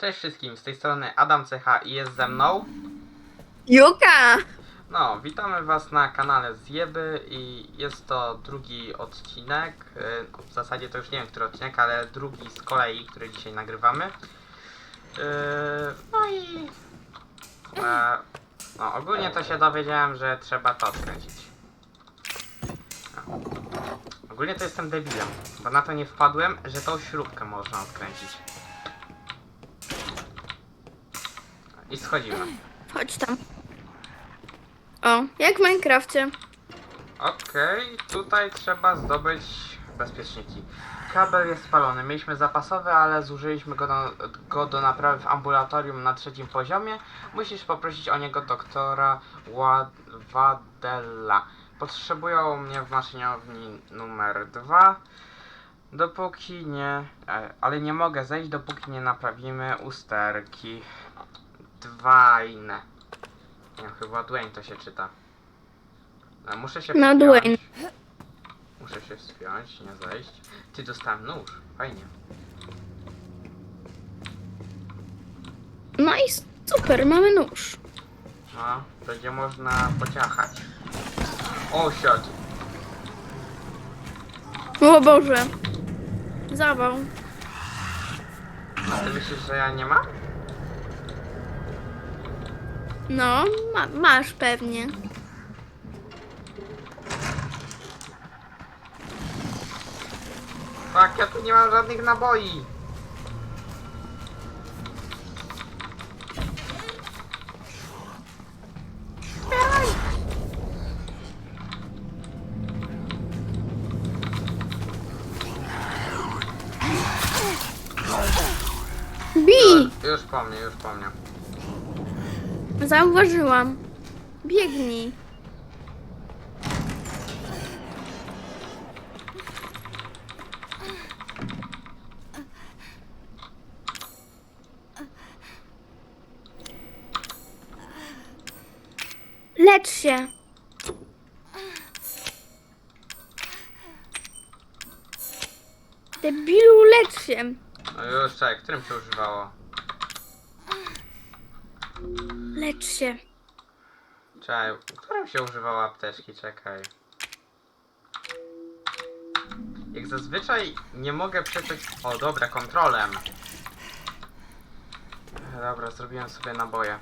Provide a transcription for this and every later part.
Cześć wszystkim, z tej strony Adam CH i jest ze mną. Juka! No, witamy was na kanale Zjeby i jest to drugi odcinek. Yy, W zasadzie to już nie wiem, który odcinek, ale drugi z kolei, który dzisiaj nagrywamy. Yy, No i... e, No, ogólnie to się dowiedziałem, że trzeba to odkręcić. No. Ogólnie to jestem debilem, bo na to nie wpadłem, że tą śrubkę można odkręcić. I schodzimy. Chodź tam. O, jak w Minecrafcie. Okej, tutaj trzeba zdobyć bezpieczniki. Kabel jest spalony. Mieliśmy zapasowy, ale zużyliśmy go do, go do naprawy w ambulatorium na trzecim poziomie. Musisz poprosić o niego doktora Wa- Wadella. Potrzebują mnie w maszyniowni numer 2. Dopóki nie... e, Ale nie mogę zejść, dopóki nie naprawimy usterki. Dwajne. Nie, chyba Dwayne to się czyta. A muszę się No, wspiąć. Dwayne. Muszę się wspiąć, nie zejść. Ty dostałem nóż. Fajnie. No i super, mamy nóż. No, będzie można pociachać. O, siad. O Boże. Zawał. A ty myślisz, że ja nie mam? No, ma, masz pewnie. Tak, ja tu nie mam żadnych naboi. Bij! Już po mnie, już po mnie. Zauważyłam. Biegnij. Lecz się. Debilu, lecz się. No już, czekaj, którym się używało? Lecz się. Czekaj, którym się używało apteczki? Czekaj. Jak zazwyczaj nie mogę przeczytać... O, dobra, kontrolem. Dobra, zrobiłem sobie naboje.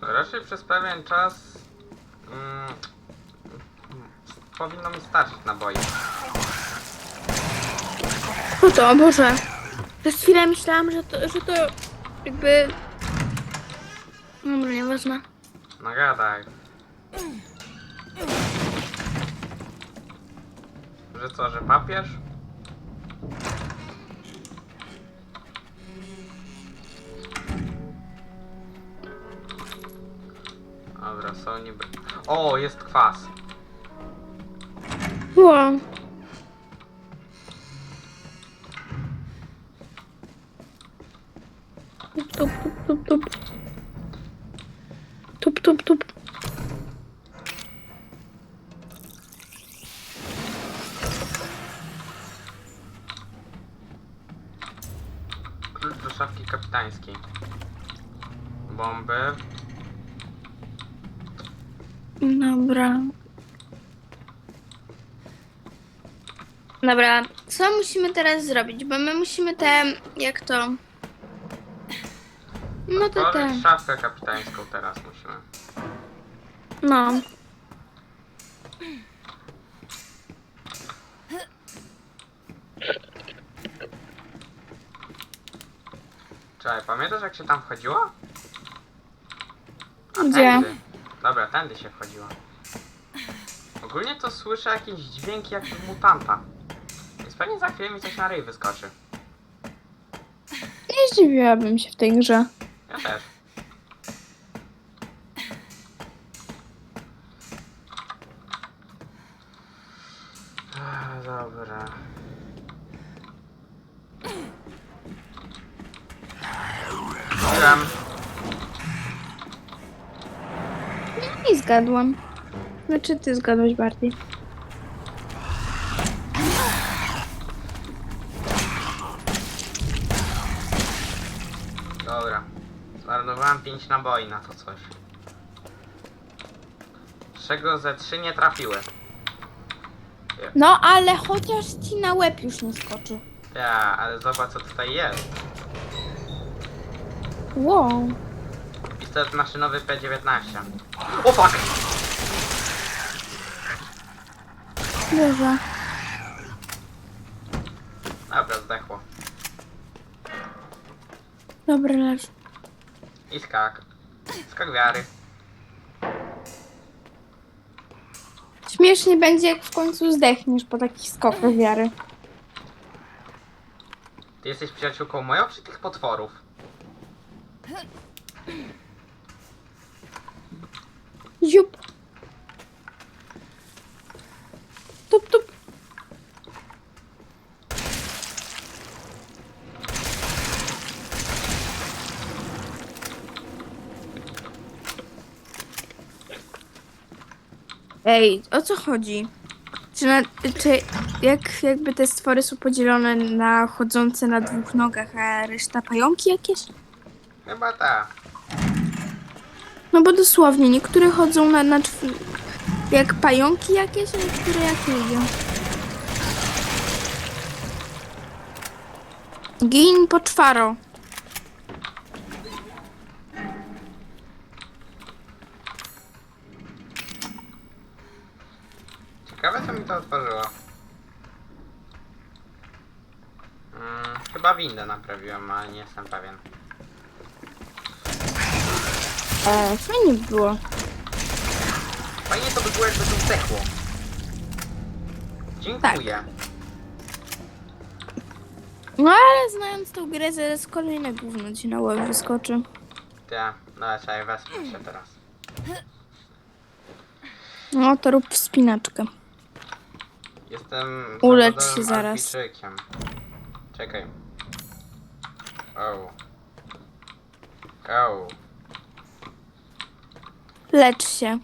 Raczej przez pewien czas mm, powinno mi starczyć naboi. O to, Boże. Przez chwilę myślałam, że to, że to jakby... Dobra, nieważne. No gadaj. Że co, że papież? Dobra, są niby... O, jest kwas. Wow. Tup, tup, tup, tup. Tup, tup, tup. Klucz do szafki kapitańskiej. Bomby. Dobra. Dobra, co musimy teraz zrobić? Bo my musimy te, jak to... No to te, Otworzyć szafkę kapitańską teraz musimy. no. Czekaj, pamiętasz jak się tam wchodziło? Gdzie? Tędy. Dobra, tędy się wchodziło. Ogólnie to słyszę jakieś dźwięki jak mutanta. Pewnie za chwilę mi coś na ryj wyskoczy. Nie zdziwiłabym się w tej grze. Ja też. Ech, Dobra. Wiem. I zgadłam. Znaczy ty zgadłeś bardziej. 5 naboi na to coś. Czego ze 3 nie trafiły. No, ale chociaż ci na łeb już nie skoczy. Ja, ale zobacz co tutaj jest. Wow. Pistolet maszynowy P19. O fuck! Boże. Dobra, zdechło. Dobra, leż. I skak. Skak wiary. Śmiesznie będzie, jak w końcu zdechniesz po takich skokach wiary. Ty jesteś przyjaciółką moją czy tych potworów? Ziup. Tup, tup. Ej, o co chodzi? Czy, na, czy jak jakby te stwory są podzielone na chodzące na dwóch nogach, a reszta pająki jakieś? Chyba tak. No bo dosłownie, niektóre chodzą na, na czw- jak pająki jakieś, a niektóre jak ludzie. Gin poczwaro. To otworzyło. Mm, chyba windę naprawiłem, ale nie jestem pewien. E, fajnie by było. Fajnie to by było jakby to zdechło. Dziękuję. No ale znając tą grę, zaraz kolejne gówno ci na łeb wyskoczy. Ja, no czekaj, wezmę się teraz. No to rób wspinaczkę. Jestem Ulecz zawodowym się zaraz. Czekaj. O. O. Lecz się.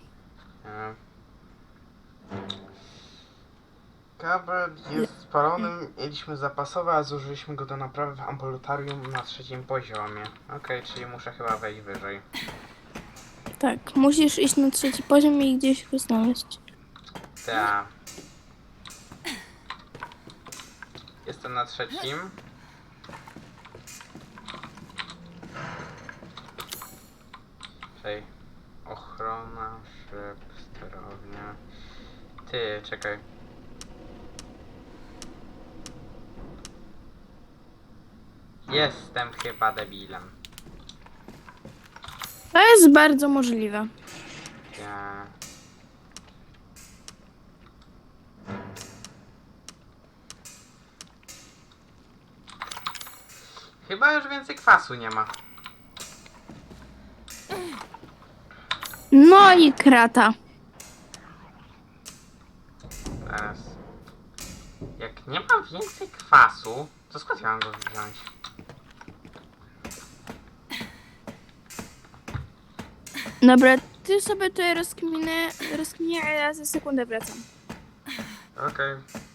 E. Kabel jest spalony, mieliśmy zapasowy, a zużyliśmy go do naprawy w ambulatorium na trzecim poziomie. Okej, czyli muszę chyba wejść wyżej. Tak, musisz iść na trzeci poziom i gdzieś go znaleźć. Ta. Jestem na trzecim. Czekaj. Ochrona, szyb, sterownia. Ty, czekaj. Jestem chyba debilem. To jest bardzo możliwe. Ja... Chyba już więcej kwasu nie ma. No i krata. Teraz. Jak nie mam więcej kwasu, to skąd ja mam go wziąć? Dobra, ty sobie tutaj rozkminę, rozkminię, a ja za sekundę wracam. Okej.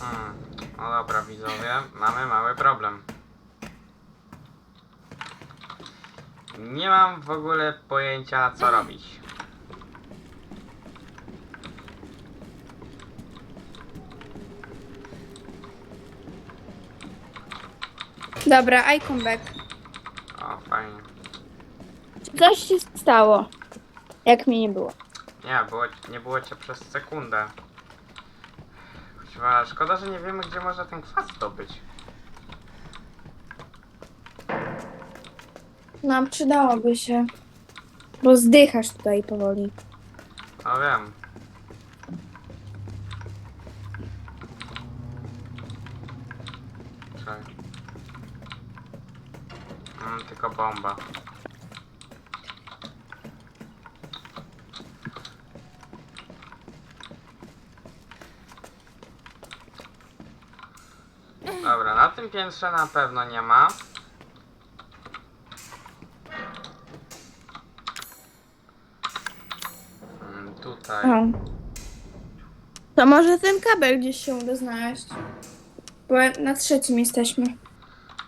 Hmm. No dobra, widzowie, mamy mały problem. Nie mam w ogóle pojęcia, co robić. Dobra, I come back. O, fajnie. Coś się stało. Jak mi nie było. Nie, było, nie było cię przez sekundę. Kuźwa, Szkoda, że nie wiemy, gdzie można ten kwas zdobyć. No, przydałoby się. Bo zdychasz tutaj powoli. No wiem. Czekaj. Mam tylko bomba. Dobra, na tym piętrze na pewno nie ma. tutaj. O. To może ten kabel gdzieś się uda znaleźć. Bo na trzecim jesteśmy.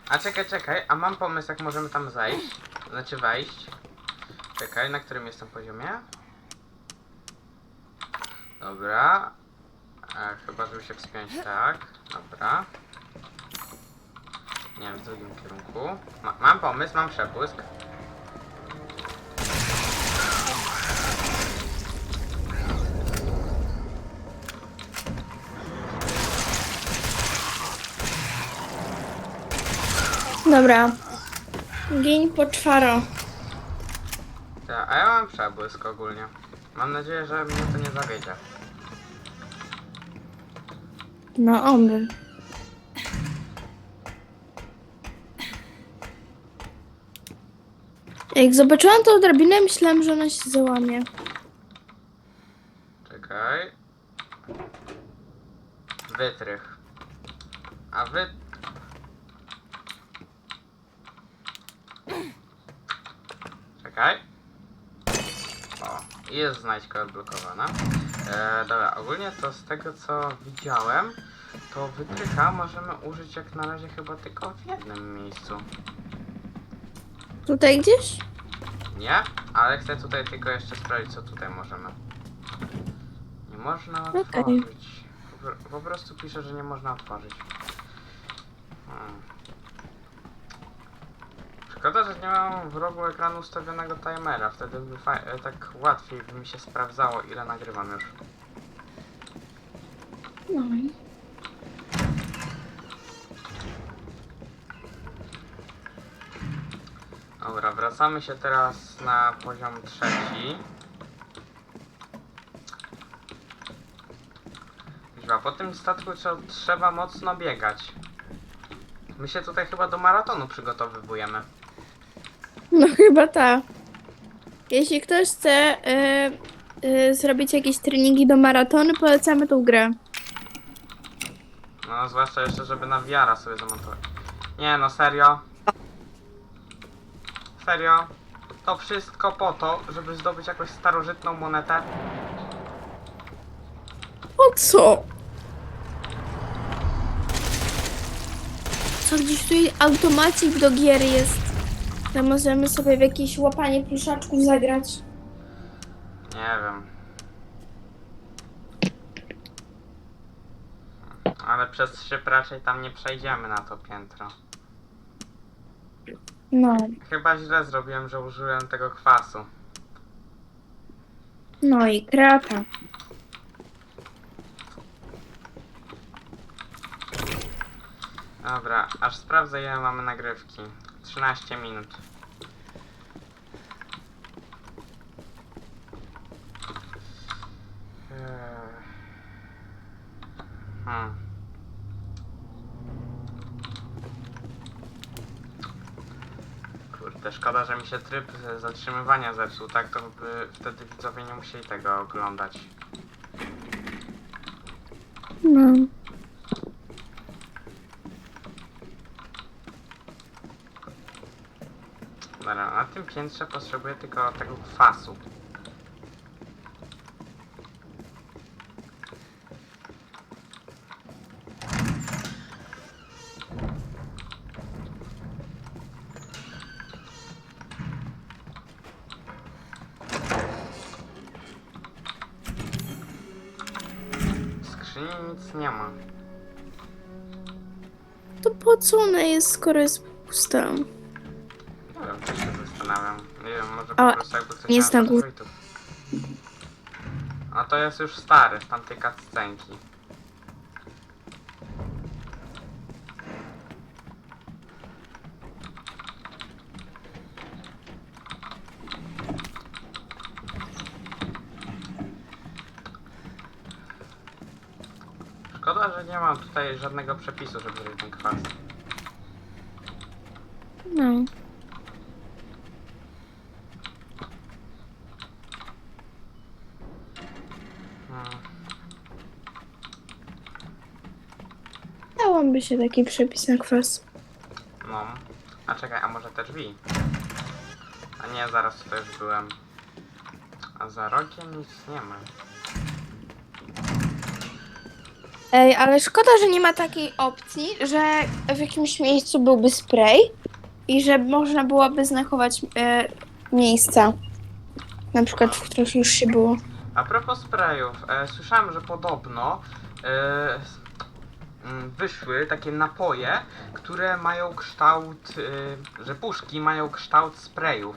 A czekaj, czekaj, a mam pomysł jak możemy tam zejść. Znaczy wejść. Czekaj, na którym jestem poziomie? Dobra. E, chyba, żeby się wspiąć tak. Dobra. Nie wiem, w drugim kierunku. Ma, mam pomysł, mam przepłysk. Dobra. Gień poczwaro. Ja, a ja mam przebłysk ogólnie. Mam nadzieję, że mnie to nie zawiedzie. No oby. Jak zobaczyłam tą drabinę, myślałam, że ona się załamie. Czekaj. Wytrych. A wy... Czekaj. O, i jest znajdźka odblokowana. E, dobra, ogólnie to z tego co widziałem, to wytrycha możemy użyć jak na razie chyba tylko w jednym miejscu. Tutaj gdzieś? Nie? Ale chcę tutaj tylko jeszcze sprawdzić, co tutaj możemy. Nie można Okej. otworzyć. Po, po prostu pisze, że nie można otworzyć. Hmm. Szkoda, że nie mam w rogu ekranu ustawionego timera. Wtedy by fa- e, tak łatwiej by mi się sprawdzało, ile nagrywam już. No. Dobra, wracamy się teraz na poziom trzeci. Kuźwa, po tym statku trze- trzeba mocno biegać. My się tutaj chyba do maratonu przygotowywujemy. No chyba ta. Jeśli ktoś chce y, y, zrobić jakieś treningi do maratonu, polecamy tą grę. No, zwłaszcza jeszcze, żeby na wiara sobie zamontować. Nie no, serio. Serio. To wszystko po to, żeby zdobyć jakąś starożytną monetę. O co? Co gdzieś tutaj automacik do gier jest. To możemy sobie w jakieś łapanie pluszaczków zagrać. Nie wiem. Ale przez szyb raczej tam nie przejdziemy na to piętro. No, Chyba źle zrobiłem, że użyłem tego kwasu. no i krata. Dobra, aż sprawdzę ile mamy nagrywki. 13 minut. Eee. Hmm. Szkoda, że mi się tryb zatrzymywania zepsuł, tak to by wtedy widzowie nie musieli tego oglądać. No. Dobra, na tym piętrze potrzebuję tylko tego kwasu. Co ona jest, skoro jest pusta? Nie wiem, też się zastanawiam. Nie wiem, może A, po prostu jakby ktoś jest miał na górze. faworytów. A to jest już stary, z tamtej cutscenki. Szkoda, że nie mam tutaj żadnego przepisu, żeby zrobić ten kwas. No. Dałoby się taki przepis na kwas. No. A czekaj, a może te drzwi? A nie, zaraz tutaj już byłem. A za rogiem nic nie ma. Ej, ale szkoda, że nie ma takiej opcji, że w jakimś miejscu byłby spray i że można byłoby znakować e, miejsca. Na przykład, w których już się było. A propos sprayów, e, słyszałem, że podobno e, s- mm, wyszły takie napoje, które mają kształt, e, że puszki mają kształt sprayów.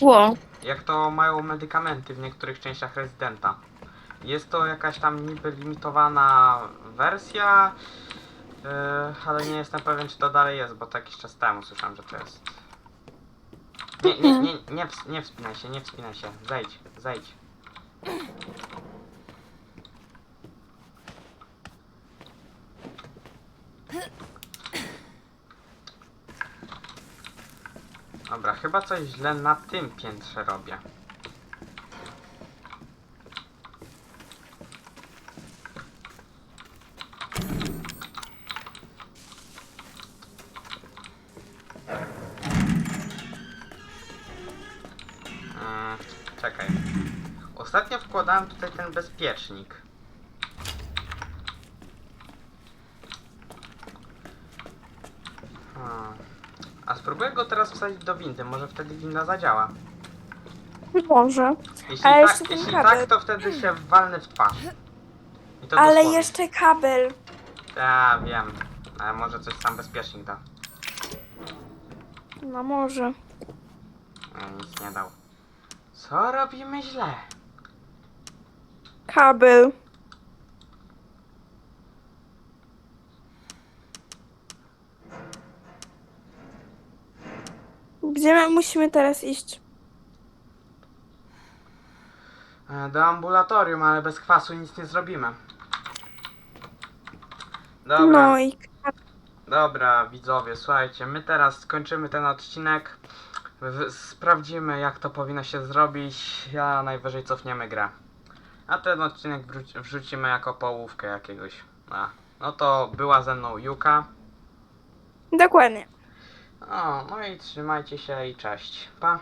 Ło. Jak to mają medykamenty w niektórych częściach Residenta. Jest to jakaś tam niby limitowana wersja, e, ale nie jestem pewien czy to dalej jest, bo to jakiś czas temu słyszałem, że to jest. Nie, nie, nie, nie, nie wspinaj się, nie wspinaj się. Zejdź, zejdź. Dobra, chyba coś źle na tym piętrze robię. Ten bezpiecznik. Hmm. A spróbuję go teraz wsadzić do windy, może wtedy winda zadziała. Może. Jeśli, Ale tak, jeszcze ten jeśli kabel. tak, to wtedy się walnę w twarz. I to Ale dosłownie. jeszcze kabel. Ja wiem, ale może coś sam bezpiecznik da. No może. Nie, nic nie dał. Co robimy źle? Kabel. Gdzie my musimy teraz iść? E, Do ambulatorium, ale bez kwasu nic nie zrobimy. Dobra, No i dobra, widzowie, słuchajcie, my teraz skończymy ten odcinek. W- sprawdzimy, jak to powinno się zrobić. Ja najwyżej cofniemy grę. A ten odcinek wrzuci- wrzucimy jako połówkę jakiegoś. A, no to była ze mną Juka. dokładnie. O, no i trzymajcie się i cześć. Pa.